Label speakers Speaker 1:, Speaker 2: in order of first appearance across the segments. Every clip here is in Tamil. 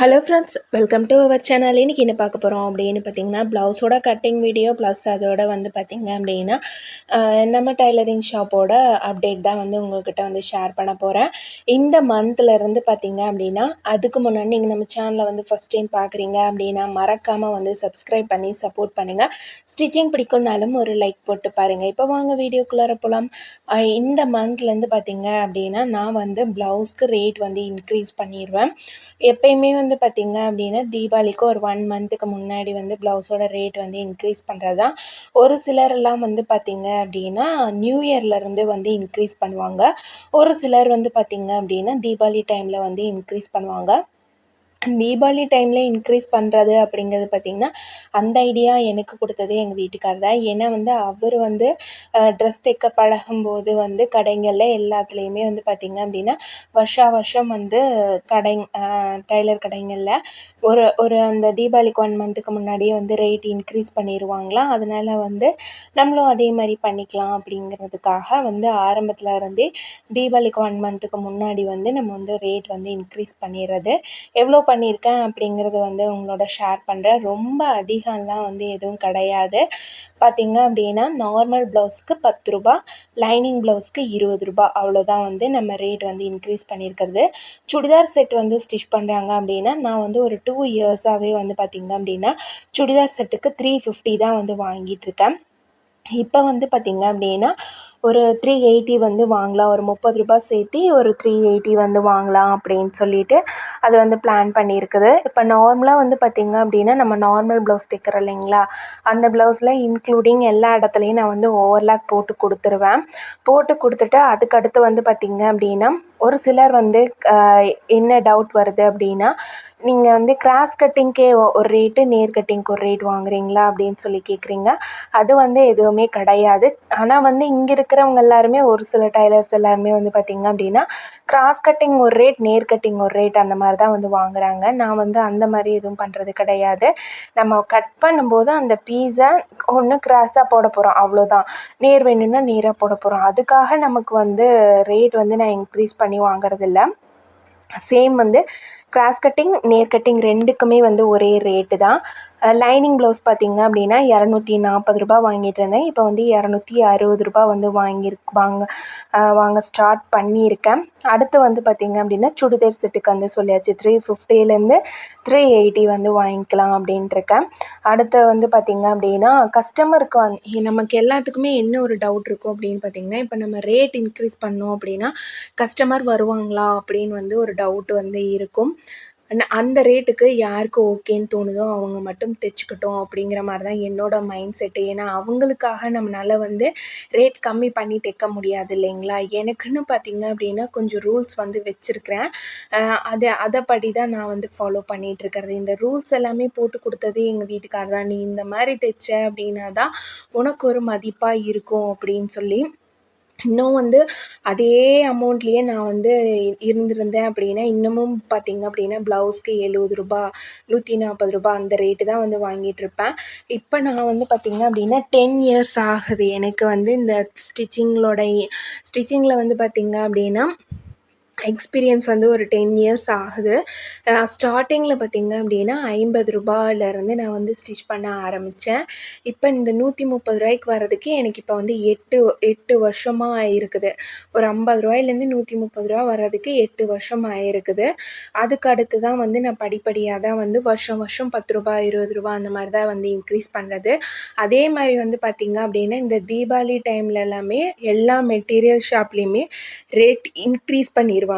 Speaker 1: Hello friends welcome to our channel இன்றைக்கி என்ன பார்க்க போகிறோம் அப்படின்னு பார்த்தீங்கன்னா ப்ளவுஸோட கட்டிங் வீடியோ ப்ளஸ் அதோட வந்து பார்த்திங்க அப்படின்னா நம்ம டைலரிங் ஷாப்போட அப்டேட் தான் வந்து உங்கள்கிட்ட வந்து ஷேர் பண்ண போகிறேன் இந்த மந்த்லேருந்து பார்த்தீங்க அப்படின்னா அதுக்கு முன்னாடி நீங்கள் நம்ம சேனலை வந்து ஃபஸ்ட் டைம் பார்க்குறீங்க அப்படின்னா மறக்காமல் வந்து சப்ஸ்கிரைப் பண்ணி சப்போர்ட் பண்ணுங்கள் ஸ்டிச்சிங் பிடிக்கும்னாலும் ஒரு லைக் போட்டு பாருங்கள் இப்போ வாங்க வீடியோக்குள்ளார போகலாம் இந்த மந்த்லேருந்து பார்த்தீங்க அப்படின்னா நான் வந்து ப்ளவுஸ்க்கு ரேட் வந்து இன்க்ரீஸ் பண்ணிடுவேன் எப்பயுமே வந்து பார்த்திங்க அப்படின்னா தீபாவளிக்கு ஒரு ஒன் மந்த்துக்கு முன்னாடி வந்து ப்ளவுஸோட ரேட் வந்து இன்க்ரீஸ் பண்ணுறது தான் ஒரு சிலரெல்லாம் வந்து பார்த்திங்க அப்படின்னா நியூ இயர்லேருந்து வந்து இன்க்ரீஸ் பண்ணுவாங்க. ஒரு சிலர் வந்து பார்த்திங்க அப்படின்னா தீபாவளி டைமில் வந்து இன்க்ரீஸ் பண்ணுவாங்க. தீபாவளி டைமில் இன்க்ரீஸ் பண்ணுறது அப்படிங்கிறது பார்த்திங்கன்னா அந்த ஐடியா எனக்கு கொடுத்தது எங்கள் வீட்டுக்காரர் தான். ஏன்னா வந்து அவர் வந்து ட்ரெஸ் தைக்க பழகும்போது வந்து கடைங்களில் எல்லாத்துலேயுமே வந்து பார்த்திங்க அப்படின்னா வருஷா வருஷம் வந்து கடை டைலர் கடைங்களில் ஒரு ஒரு அந்த தீபாவளிக்கு ஒன் மந்த்துக்கு முன்னாடியே வந்து ரேட் இன்க்ரீஸ் பண்ணிடுவாங்களாம் அதனால் வந்து நம்மளும் அதே மாதிரி பண்ணிக்கலாம் அப்படிங்கிறதுக்காக வந்து ஆரம்பத்தில் இருந்தே தீபாவளிக்கு ஒன் மந்த்துக்கு முன்னாடி வந்து நம்ம வந்து ரேட் வந்து இன்க்ரீஸ் பண்ணிடுறது எவ்வளோ பண்ணியிருக்கேன் அப்படிங்கிறது வந்து உங்களோட ஷேர் பண்ணுறேன் ரொம்ப அதிகம்லாம் வந்து எதுவும் கிடையாது. பார்த்திங்க அப்படின்னா நார்மல் ப்ளவுஸ்க்கு பத்து ரூபா லைனிங் ப்ளவுஸ்க்கு இருபது ரூபா அவ்வளோதான் வந்து நம்ம ரேட் வந்து இன்க்ரீஸ் பண்ணியிருக்கிறது. சுடிதார் செட் வந்து ஸ்டிச் பண்ணுறாங்க அப்படின்னா நான் வந்து ஒரு டூ இயர்ஸாகவே வந்து பார்த்திங்க அப்படின்னா சுடிதார் செட்டுக்கு த்ரீ ஃபிஃப்டி தான் வந்து வாங்கிட்டுருக்கேன் இப்போ வந்து பார்த்திங்க அப்படின்னா ஒரு த்ரீ எயிட்டி வந்து வாங்கலாம். ஒரு முப்பது ரூபாய் சேர்த்தி ஒரு த்ரீ எயிட்டி வந்து வாங்கலாம் அப்படின்னு சொல்லிட்டு அது வந்து பிளான் பண்ணியிருக்குது. இப்போ நார்மலாக வந்து பார்த்திங்க அப்படின்னா நம்ம நார்மல் ப்ளவுஸ் தைக்கிறோம் இல்லைங்களா? அந்த ப்ளவுஸில் இன்க்ளூடிங் எல்லா இடத்துலையும் நான் வந்து ஓவர்லாக் போட்டு கொடுத்துருவேன். போட்டு கொடுத்துட்டு அதுக்கடுத்து வந்து பார்த்திங்க அப்படின்னா ஒரு சிலர் வந்து என்ன டவுட் வருது அப்படின்னா நீங்கள் வந்து கிராஸ் கட்டிங்க்கே ஒரு ரேட்டு நேர் கட்டிங்க்கு ஒரு ரேட் வாங்குறீங்களா அப்படின்னு சொல்லி கேட்குறீங்க அது வந்து எதுவுமே கிடையாது. ஆனால் வந்து இங்கே இருக்க இருக்கிறவங்க எல்லாருமே ஒரு சில டைலர்ஸ் எல்லாருமே வந்து பார்த்திங்க அப்படின்னா கிராஸ் கட்டிங் ஒரு ரேட் நேர் கட்டிங் ஒரு ரேட் அந்த மாதிரி தான் வந்து வாங்குறாங்க. நான் வந்து அந்த மாதிரி எதுவும் பண்ணுறது கிடையாது. நம்ம கட் பண்ணும்போது அந்த பீஸை ஒன்று கிராஸாக போட போகிறோம் அவ்வளோதான் நேர் வேணும்னா நேராக போட போகிறோம் அதுக்காக நமக்கு வந்து ரேட் வந்து நான் இன்க்ரீஸ் பண்ணி வாங்குறதில்ல. சேம் வந்து கிராஸ் கட்டிங் நேர் கட்டிங் ரெண்டுக்குமே வந்து ஒரே ரேட்டு தான். லைனிங் ப்ளவுஸ் பார்த்திங்க அப்படின்னா இரநூத்தி நாற்பது ரூபா வாங்கிட்டு இருந்தேன். இப்போ வந்து இரநூத்தி அறுபது ரூபா வந்து வாங்கியிருக் வாங்க வாங்க ஸ்டார்ட் பண்ணியிருக்கேன். அடுத்து வந்து பார்த்திங்க அப்படின்னா சுடிதார் செட்டுக்கு வந்து சொல்லியாச்சு. த்ரீ ஃபிஃப்டிலேருந்து த்ரீ எயிட்டி வந்து வாங்கிக்கலாம் அப்படின்ட்டுருக்கேன் அடுத்து வந்து பார்த்திங்க அப்படின்னா கஸ்டமருக்கு வந் நமக்கு எல்லாத்துக்குமே என்ன ஒரு டவுட் இருக்கும் அப்படின்னு பார்த்திங்கன்னா இப்போ நம்ம ரேட் இன்க்ரீஸ் பண்ணோம் அப்படின்னா கஸ்டமர் வருவாங்களா அப்படின்னு வந்து ஒரு டவுட் வந்து இருக்கும். அந்த ரேட்டுக்கு யாருக்கு ஓகேன்னு தோணுதோ அவங்க மட்டும் தைச்சிக்கட்டும் அப்படிங்கிற மாதிரி தான் என்னோடய மைண்ட் செட்டு ஏன்னா அவங்களுக்காக நம்மளால வந்து ரேட் கம்மி பண்ணி தைக்க முடியாது இல்லைங்களா? எனக்குன்னு பார்த்திங்க அப்படின்னா கொஞ்சம் ரூல்ஸ் வந்து வச்சுருக்கிறேன். அதை அதைப்படி தான் நான் வந்து ஃபாலோ பண்ணிகிட்ருக்கிறது இந்த ரூல்ஸ் எல்லாமே போட்டு கொடுத்தது எங்கள் வீட்டுக்கார் தான். நீ இந்த மாதிரி தைச்ச அப்படின்னா தான் உனக்கு ஒரு மதிப்பாக இருக்கும் அப்படின்னு சொல்லி இன்னும் வந்து அதே அமௌண்ட்லேயே நான் வந்து இருந்திருந்தேன் அப்படின்னா இன்னமும் பார்த்திங்க அப்படின்னா ப்ளவுஸ்க்கு எழுபது ரூபா நூற்றி நாற்பது ரூபா அந்த ரேட்டு தான் வந்து வாங்கிட்டு இருப்பேன். இப்போ நான் வந்து பார்த்திங்க அப்படின்னா டென் இயர்ஸ் ஆகுது எனக்கு வந்து இந்த ஸ்டிச்சிங்களோட ஸ்டிச்சிங்கில் வந்து பார்த்திங்க அப்படின்னா எக்ஸ்பீரியன்ஸ் வந்து ஒரு டென் இயர்ஸ் ஆகுது. ஸ்டார்டிங்கில் பார்த்தீங்க அப்படின்னா ஐம்பது ரூபாயிலேருந்து நான் வந்து ஸ்டிச் பண்ண ஆரம்பித்தேன் இப்போ இந்த நூற்றி முப்பது ரூபாய்க்கு வர்றதுக்கு எனக்கு இப்போ வந்து எட்டு எட்டு வருஷமாக ஆயிருக்குது ஒரு ஐம்பது ரூபாயிலேருந்து நூற்றி முப்பது ரூபா வர்றதுக்கு எட்டு வருஷம் ஆயிருக்குது. அதுக்கு அடுத்து தான் வந்து நான் படிப்படியாக தான் வந்து வருஷம் வருஷம் பத்து ரூபா இருபது ரூபா அந்த மாதிரி தான் வந்து இன்க்ரீஸ் பண்ணுறது அதே மாதிரி வந்து பார்த்திங்க அப்படின்னா இந்த தீபாவளி டைமில் எல்லாமே எல்லா மெட்டீரியல் ஷாப்லேயுமே ரேட் இன்க்ரீஸ் பண்ணிடுவாங்க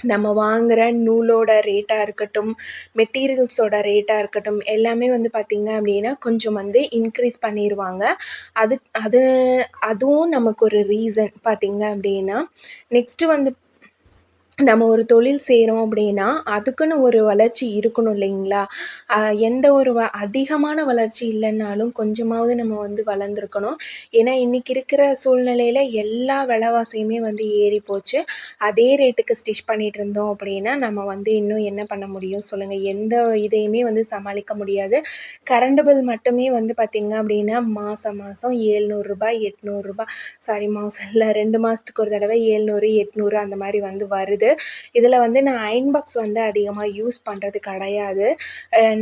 Speaker 1: நம்ம வாங்குகிற நூலோட ரேட்டாக இருக்கட்டும் மெட்டீரியல்ஸோட ரேட்டாக இருக்கட்டும் எல்லாமே வந்து பார்த்திங்க அப்படின்னா கொஞ்சம் வந்து இன்க்ரீஸ் பண்ணிடுவாங்க அது அது அதுவும் நமக்கு ஒரு ரீசன் பார்த்திங்க அப்படின்னா நெக்ஸ்ட்டு வந்து நம்ம ஒரு தொழில் செய்கிறோம் அப்படின்னா அதுக்குன்னு ஒரு வளர்ச்சி இருக்கணும் இல்லைங்களா? எந்த ஒரு வ அதிகமான வளர்ச்சி இல்லைன்னாலும் கொஞ்சமாவது நம்ம வந்து வளர்ந்துருக்கணும். ஏன்னா இன்றைக்கி இருக்கிற சூழ்நிலையில் எல்லா விலைவாசியுமே வந்து ஏறி போச்சு. அதே ரேட்டுக்கு ஸ்டிச் பண்ணிகிட்டு இருந்தோம் அப்படின்னா நம்ம வந்து இன்னும் என்ன பண்ண முடியும் சொல்லுங்கள் எந்த இதையுமே வந்து சமாளிக்க முடியாது. கரண்ட் பில் மட்டுமே வந்து பார்த்திங்க அப்படின்னா மாதம் மாதம் ஏழ்நூறுரூபா எட்நூறுரூபா சாரி மாதம் இல்லை ரெண்டு மாதத்துக்கு ஒரு தடவை ஏழ்நூறு எட்நூறு அந்த மாதிரி வந்து வருது. இதில் வந்து நான் அயர்ன் பாக்ஸ் வந்து அதிகமாக யூஸ் பண்ணுறது கிடையாது.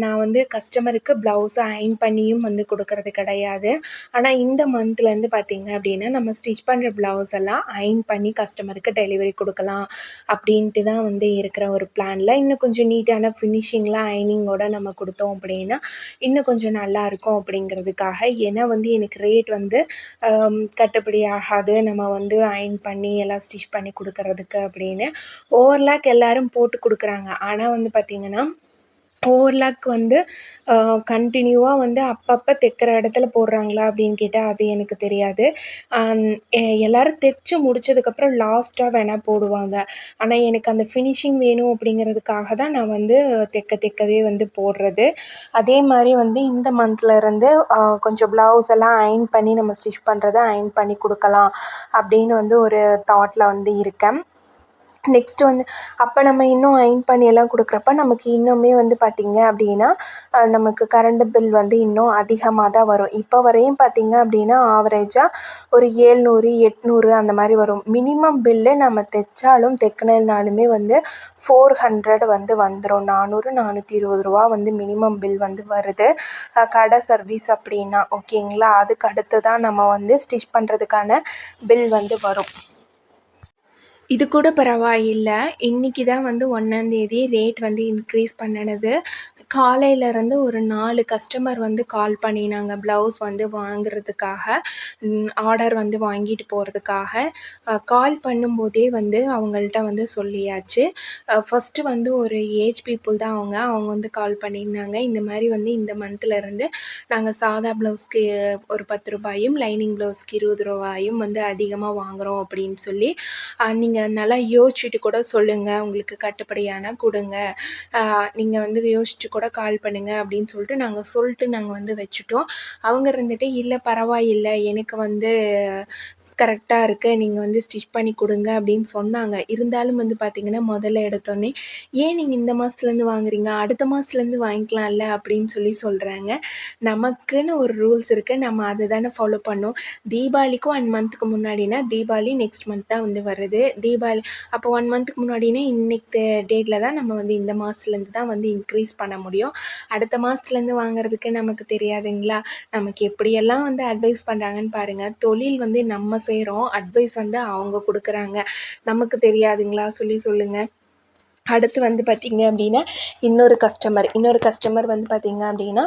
Speaker 1: நான் வந்து கஸ்டமருக்கு ப்ளவுஸை அயர்ன் பண்ணியும் வந்து கொடுக்கறது கிடையாது. ஆனால் இந்த மந்த்லேருந்து பார்த்திங்க அப்படின்னா நம்ம ஸ்டிச் பண்ணுற ப்ளவுஸ் எல்லாம் அயர்ன் பண்ணி கஸ்டமருக்கு டெலிவரி கொடுக்கலாம் அப்படின்ட்டு தான் வந்து இருக்கிற ஒரு பிளானில் இன்னும் கொஞ்சம் நீட்டான ஃபினிஷிங்கில் அயனிங்கோட நம்ம கொடுத்தோம் அப்படின்னா இன்னும் கொஞ்சம் நல்லாயிருக்கும் அப்படிங்கிறதுக்காக. ஏன்னா வந்து எனக்கு ரேட் வந்து கட்டுப்படி ஆகாது. நம்ம வந்து அயர்ன் பண்ணி எல்லாம் ஸ்டிச் பண்ணி கொடுக்கறதுக்கு அப்படின்னு ஓவர்லாக் எல்லோரும் போட்டு கொடுக்குறாங்க. ஆனால் வந்து பார்த்திங்கன்னா ஓவர்லாக் வந்து கண்டினியூவாக வந்து அப்பப்போ தைக்கிற இடத்துல போடுறாங்களா அப்படின்னு கேட்டால் அது எனக்கு தெரியாது. எல்லோரும் தைச்சு முடிச்சதுக்கப்புறம் லாஸ்ட்டாக வேணால் போடுவாங்க. ஆனால் எனக்கு அந்த ஃபினிஷிங் வேணும் அப்படிங்கிறதுக்காக தான் நான் வந்து தைக்க தைக்கவே வந்து போடுறது. அதே மாதிரி வந்து இந்த மந்த்லேருந்து கொஞ்சம் ப்ளவுஸ் எல்லாம் அயர்ன் பண்ணி நம்ம ஸ்டிச் பண்ணுறத அயர்ன் பண்ணி கொடுக்கலாம் அப்படின்னு வந்து ஒரு தாட்டில் வந்து இருக்கேன். நெக்ஸ்ட்டு வந்து அப்போ நம்ம இன்னும் அயர்ன் பண்ணி எல்லாம் கொடுக்குறப்ப நமக்கு இன்னுமே வந்து பார்த்திங்க அப்படின்னா நமக்கு கரண்டு பில் வந்து இன்னும் அதிகமாக தான் வரும். இப்போ வரையும் பார்த்திங்க அப்படின்னா ஆவரேஜாக ஒரு ஏழ்நூறு எட்நூறு அந்த மாதிரி வரும். மினிமம் பில்லு நம்ம தைச்சாலும் தைக்கலைனாலுமே வந்து ஃபோர் ஹண்ட்ரட் வந்து வந்துடும் நானூறு நானூற்றி இருபது ரூபா வந்து மினிமம் பில் வந்து வருது. கடை சர்வீஸ் அப்படின்னா ஓகேங்களா அதுக்கு அடுத்து தான் நம்ம வந்து ஸ்டிச் பண்ணுறதுக்கான பில் வந்து வரும். இது கூட பரவாயில்ல. இன்றைக்கி தான் வந்து ஒன்றாந்தேதி ரேட் வந்து இன்க்ரீஸ் பண்ணினது. காலையிலேருந்து ஒரு நாலு கஸ்டமர் வந்து கால் பண்ணினாங்க. ப்ளவுஸ் வந்து வாங்குறதுக்காக ஆர்டர் வந்து வாங்கிட்டு போகிறதுக்காக கால் பண்ணும்போதே வந்து அவங்கள்ட்ட வந்து சொல்லியாச்சு. ஃபஸ்ட்டு வந்து ஒரு ஏஜ் பீப்புள் தான் அவங்க. அவங்க வந்து கால் பண்ணியிருந்தாங்க. இந்த மாதிரி வந்து இந்த மந்த்லேருந்து நாங்கள் சாதா ப்ளவுஸ்க்கு ஒரு பத்து ரூபாயும் லைனிங் ப்ளவுஸ்க்கு இருபது ரூபாயும் வந்து அதிகமாக வாங்குகிறோம் அப்படின்னு சொல்லி நீங்கள் நீங்கள் நல்லா யோசிச்சுட்டு கூட சொல்லுங்கள் உங்களுக்கு கட்டுப்படியான கொடுங்க. நீங்கள் வந்து யோசிச்சு கூட கால் பண்ணுங்கள் அப்படின்னு சொல்லிட்டு நாங்கள் சொல்லிட்டு நாங்கள் வந்து வச்சுட்டோம். அவங்க இருந்துட்டு இல்லை பரவாயில்லை. எனக்கு வந்து கரெக்டாக இருக்குது நீங்கள் வந்து ஸ்டிச் பண்ணி கொடுங்க அப்படின்னு சொன்னாங்க. இருந்தாலும் வந்து பார்த்திங்கன்னா முதல்ல எடுத்தோடனே ஏன் நீங்கள் இந்த மாதத்துலேருந்து வாங்குறீங்க? அடுத்த மாதத்துலேருந்து வாங்கிக்கலாம்ல? அப்படின்னு சொல்லி சொல்கிறாங்க நமக்குன்னு ஒரு ரூல்ஸ் இருக்குது நம்ம அதை தானே ஃபாலோ பண்ணோம். தீபாவளிக்கும் ஒன் மந்த்துக்கு முன்னாடினா தீபாவளி நெக்ஸ்ட் மந்த் தான் வந்து வருது. தீபாவளி அப்போ ஒன் மந்த்துக்கு முன்னாடினா இன்னைக்கு டேட்டில் தான் நம்ம வந்து இந்த மாதத்துலேருந்து தான் வந்து இன்க்ரீஸ் பண்ண முடியும். அடுத்த மாதத்துலேருந்து வாங்குறதுக்கு நமக்கு தெரியாதுங்களா? நமக்கு எப்படியெல்லாம் வந்து அட்வைஸ் பண்ணுறாங்கன்னு பாருங்கள் தொழில் வந்து நம்ம செய்கிறோம் அட்வைஸ் வந்து அவங்க கொடுக்குறாங்க. நமக்கு தெரியாதுங்களா? சொல்லி சொல்லுங்கள் அடுத்து வந்து பார்த்திங்க அப்படின்னா இன்னொரு கஸ்டமர் இன்னொரு கஸ்டமர் வந்து பார்த்திங்க அப்படின்னா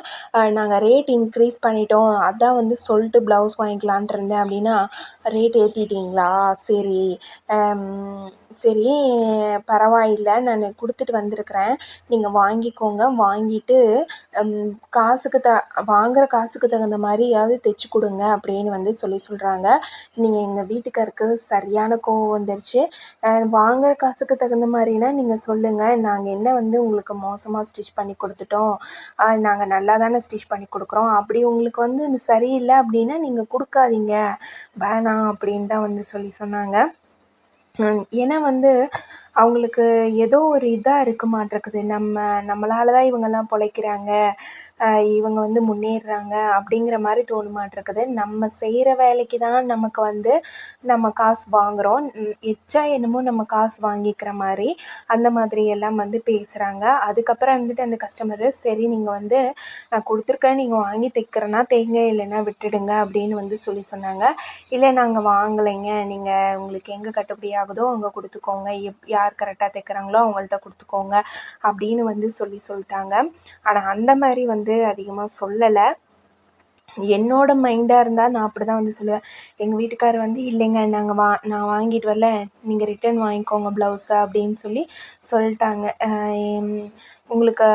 Speaker 1: நாங்கள் ரேட் இன்க்ரீஸ் பண்ணிட்டோம். அதான் வந்து சொல்லிட்டு ப்ளவுஸ் வாங்கிக்கலான்ட்டு இருந்தேன் அப்படின்னா ரேட் ஏற்றிட்டிங்களா சரி. சரி பரவாயில்ல. நான் கொடுத்துட்டு வந்திருக்கிறேன். நீங்கள் வாங்கிக்கோங்க. வாங்கிட்டு காசுக்கு த வாங்குகிற காசுக்கு தகுந்த மாதிரியாவது தைச்சி கொடுங்க அப்படின்னு வந்து சொல்லி சொல்கிறாங்க நீங்கள் எங்கள் வீட்டுக்காருக்கு சரியான கோவம் வந்துருச்சு. வாங்குகிற காசுக்கு தகுந்த மாதிரினா நீங்கள் சொல்லுங்கள் நாங்கள் என்ன வந்து உங்களுக்கு மோசமாக ஸ்டிச் பண்ணி கொடுத்துட்டோம். நாங்கள் நல்லா தானே ஸ்டிச் பண்ணி கொடுக்குறோம். அப்படி உங்களுக்கு வந்து சரியில்லை அப்படின்னா நீங்கள் கொடுக்காதீங்க. வேணாம் அப்படின்னு தான் வந்து சொல்லி சொன்னாங்க. ஏன்னா வந்து அவங்களுக்கு ஏதோ ஒரு இதாக இருக்க மாட்டேருக்குது நம்ம நம்மளால் தான் இவங்கெல்லாம் பிழைக்கிறாங்க. இவங்க வந்து முன்னேறுறாங்க அப்படிங்கிற மாதிரி தோணுமாட்டிருக்குது. நம்ம செய்கிற வேலைக்கு தான் நமக்கு வந்து நம்ம காசு வாங்குகிறோம் எச்சா என்னமோ நம்ம காசு வாங்கிக்கிற மாதிரி அந்த மாதிரி எல்லாம் வந்து பேசுகிறாங்க அதுக்கப்புறம் வந்துட்டு அந்த கஸ்டமரு சரி நீங்கள் வந்து நான் கொடுத்துருக்கேன் நீங்கள் வாங்கி தைக்கிறேன்னா தேங்க இல்லைன்னா விட்டுடுங்க அப்படின்னு வந்து சொல்லி சொன்னாங்க. இல்லை நாங்கள் வாங்கலைங்க. நீங்கள் உங்களுக்கு எங்கே கட்டுப்படி ஆகுதோ அங்கே கொடுத்துக்கோங்க. எப் யார் கரெக்டாக தைக்கிறாங்களோ அவங்கள்ட்ட கொடுத்துக்கோங்க அப்படின்னு வந்து சொல்லி சொல்லிட்டாங்க. ஆனால் அந்த மாதிரி வந்து அதிகமாக சொல்லலை. என்னோட மைண்டாக இருந்தால் நான் அப்படி தான் வந்து சொல்லுவேன். எங்கள் வீட்டுக்கார் வந்து இல்லைங்க நாங்கள் வா நான் வாங்கிட்டு வரல. நீங்கள் ரிட்டன் வாங்கிக்கோங்க ப்ளவுஸை அப்படின்னு சொல்லி சொல்லிட்டாங்க. உங்களுக்கு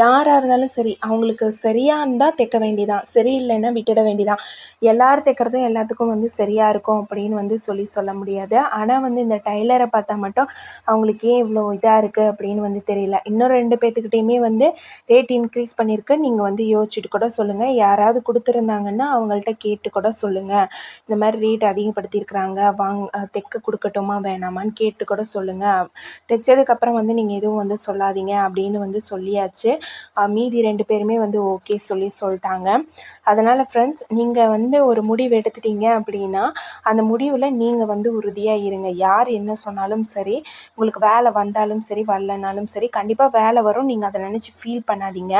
Speaker 1: யாராக இருந்தாலும் சரி அவங்களுக்கு சரியாக இருந்தால் தைக்க வேண்டியதான் சரியில்லைன்னா விட்டுட வேண்டியதான் எல்லோரும் தைக்கிறதும் எல்லாத்துக்கும் வந்து சரியாக இருக்கும் அப்படின்னு வந்து சொல்லி சொல்ல முடியாது. ஆனால் வந்து இந்த டைலரை பார்த்தா மட்டும் அவங்களுக்கு ஏன் இவ்வளோ இதாக இருக்குது அப்படின்னு வந்து தெரியல. இன்னும் ரெண்டு பேர்த்துக்கிட்டையுமே வந்து ரேட் இன்க்ரீஸ் பண்ணியிருக்கு நீங்கள் வந்து யோசிச்சுட்டு கூட சொல்லுங்கள் யாராவது கொடுத்துருந்தாங்கன்னா அவங்கள்ட்ட கேட்டு கூட சொல்லுங்கள் இந்த மாதிரி ரேட் அதிகப்படுத்தியிருக்கிறாங்க. வாங் தைக்க கொடுக்கட்டுமா வேணாமான்னு கேட்டு கூட சொல்லுங்கள் தைச்சதுக்கப்புறம் வந்து நீங்கள் எதுவும் வந்து சொல்லாதீங்க அப்படின்னு வந்து சொல்லியாச்சு. ஆயிடுச்சு. மீதி ரெண்டு பேருமே வந்து ஓகே சொல்லி சொல்லிட்டாங்க. அதனால் ஃப்ரெண்ட்ஸ் நீங்கள் வந்து ஒரு முடிவு எடுத்துட்டீங்க அப்படின்னா அந்த முடிவில் நீங்கள் வந்து உறுதியாக இருங்க. யார் என்ன சொன்னாலும் சரி உங்களுக்கு வேலை வந்தாலும் சரி வரலனாலும் சரி கண்டிப்பாக வேலை வரும். நீங்கள் அதை நினச்சி ஃபீல் பண்ணாதீங்க.